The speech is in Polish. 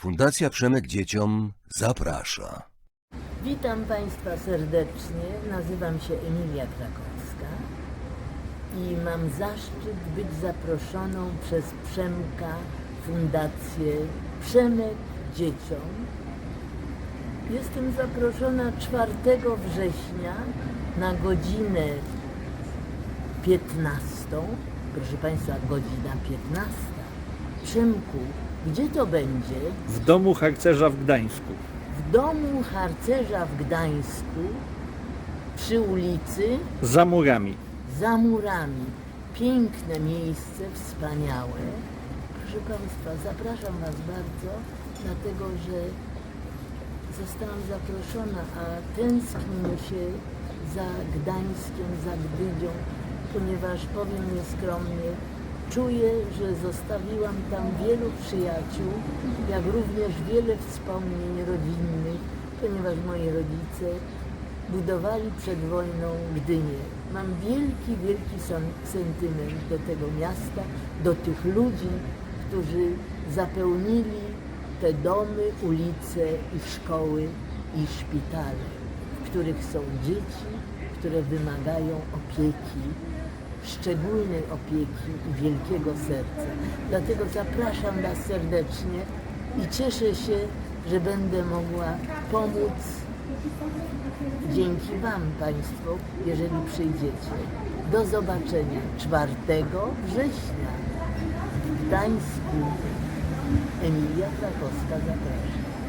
Fundacja Przemek Dzieciom zaprasza. Witam Państwa serdecznie. Nazywam się Emilia Krakowska i mam zaszczyt być zaproszoną przez Przemka Fundację Przemek Dzieciom. Jestem zaproszona 4 września na godzinę 15. Proszę Państwa, godzina 15. Przemku, gdzie to będzie? w domu harcerza w Gdańsku. w domu harcerza w Gdańsku przy ulicy Za murami. za murami. Piękne miejsce, wspaniałe. Proszę Państwa, zapraszam Was bardzo, dlatego że zostałam zaproszona, a tęskni mi się za Gdańskiem, za Gdynią, ponieważ powiem nieskromnie, czuję, że zostawiłam tam wielu przyjaciół, jak również wiele wspomnień rodzinnych, ponieważ moi rodzice budowali przed wojną Gdynię. Mam wielki, wielki sen- sentyment do tego miasta, do tych ludzi, którzy zapełnili te domy, ulice i szkoły i szpitale, w których są dzieci, które wymagają opieki, szczególnej opieki i wielkiego serca. Dlatego zapraszam Was serdecznie i cieszę się, że będę mogła pomóc dzięki Wam Państwo, jeżeli przyjdziecie. Do zobaczenia 4 września w Gdańsku. Emilia Krakowska zapraszam.